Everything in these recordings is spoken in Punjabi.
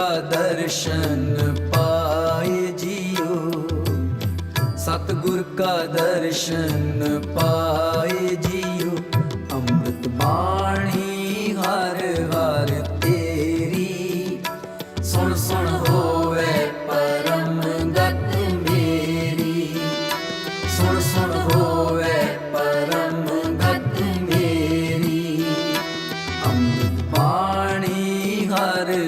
ਸਤਿਗੁਰ ਕਾ ਦਰਸ਼ਨ ਪਾਏ ਜੀਓ। ਸਤਿਗੁਰ ਕਾ ਦਰਸ਼ਨ ਪਾਏ ਜੀਓ। ਅੰਮ੍ਰਿਤ ਬਾਣੀ ਹਰ ਹਰ ਤੇਰੀ। ਸੁਣ ਸੁਣ ਹੋਵੇ ਪਰਮ ਗਤ ਮੇਰੀ। ਸੁਣ ਸੁਣ ਹੋਵੇ ਪਰਮ ਗਤ ਮੇਰੀ। ਅੰਮ੍ਰਿਤ ਬਾਣੀ ਹਰ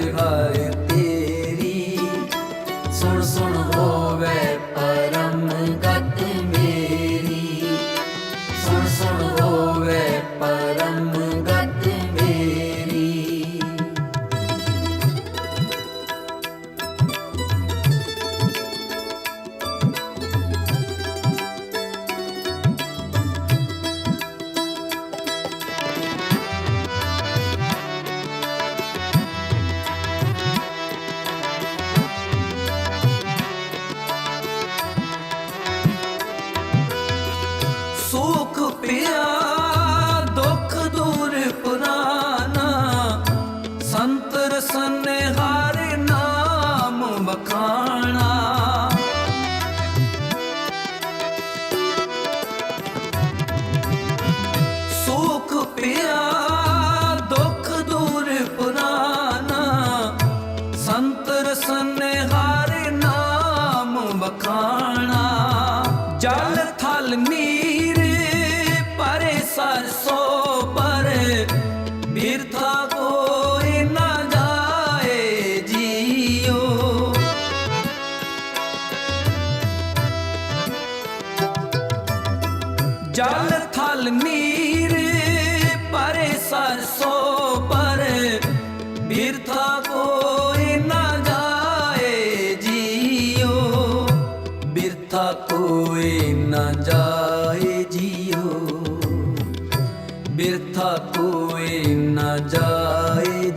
ਜਲ ਥਲ ਨੀਰ ਪਰੇ ਸਰਸੋ ਪਰ। ਬਿਰਥਾ ਕੋਈ ਨਾ ਜਾਏ ਜੀਓ। ਬਿਰਥਾ ਕੋਈ ਨਾ ਜਾਏ ਜੀਓ। ਬਿਰਥਾ ਕੋਈ ਨਾ ਜਾਏ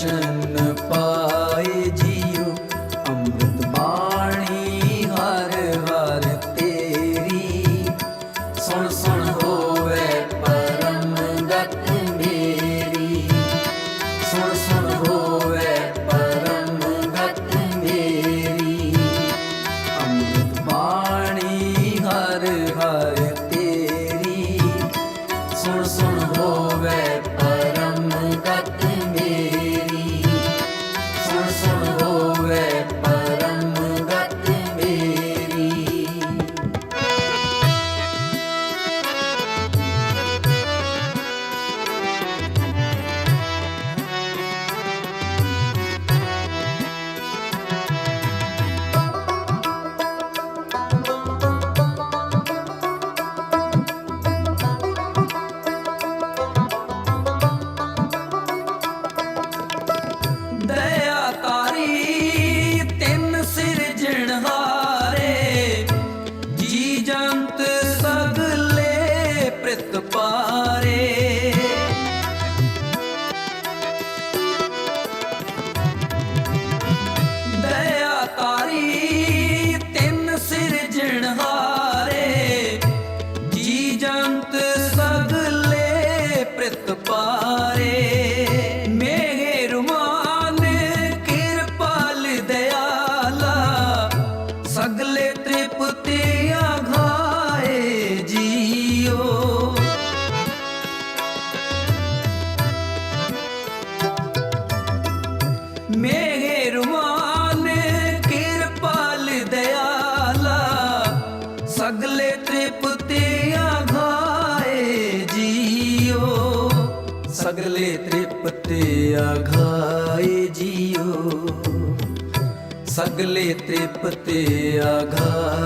passion ਮੇਰੇ ਰੁਮਾਨ ਕਿਰਪਾਲ ਦਿਆਲਾ। ਸਗਲੇ ਤ੍ਰਿਪਤਿਆ ਘਾਏ ਜੀਓ। ਸਗਲੇ ਤ੍ਰਿਪਤਿਆ ਘਾਏ ਜੀਓ। ਸਗਲੇ ਤ੍ਰਿਪਤਿਆ ਘਾਏ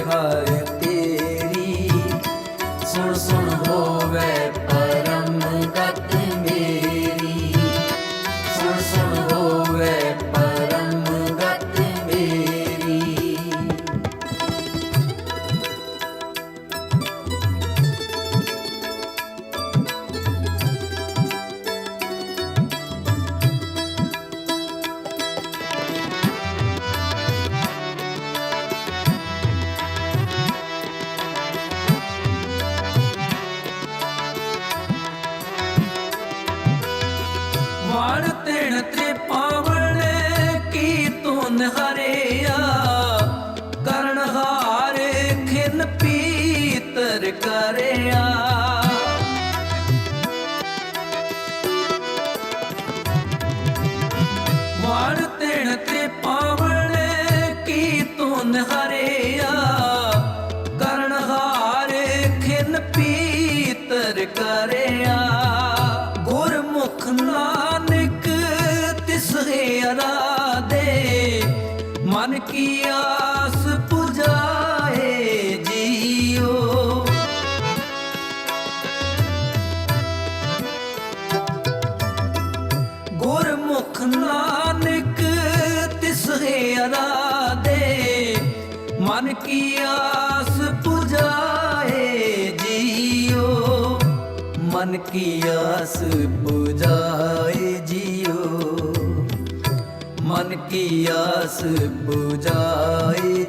हरे ਅਰਾ ਦੇ ਮਨ ਕੀ ਆਸ ਪੁਜਾਏ ਜੀਓ, ਮਨ ਕੀ ਆਸ ਪੁਜਾਏ ਜੀਓ, ਮਨ ਕੀ ਆਸ ਪੁਜਾਏ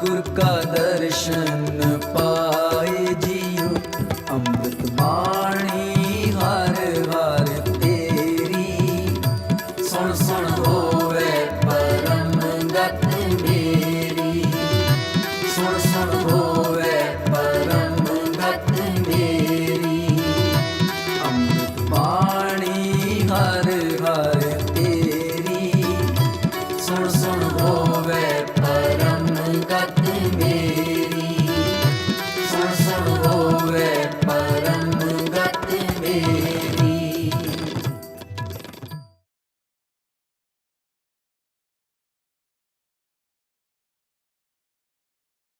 ਗੁਰ ਕਾ ਦਰਸ਼ਨ ਪਾਏ ਜੀਉ ਅੰਮ੍ਰਿਤ ਬਾਣੀ ਹਰ ਹਰ ਤੇਰੀ। ਸੁਣ ਸੁਣ ਹੋਵੇ ਪਰਮ ਮੇਰੀ। ਸੁਣ ਸੁਣ ਹੋਵੇ ਪਰਮ ਮੇਰੀ। ਅੰਮ੍ਰਿਤ ਬਾਣੀ ਹਰ ਹਰ ਤੇਰੀ। ਸੁਣ ਸੁਣ ਹੋਵੇ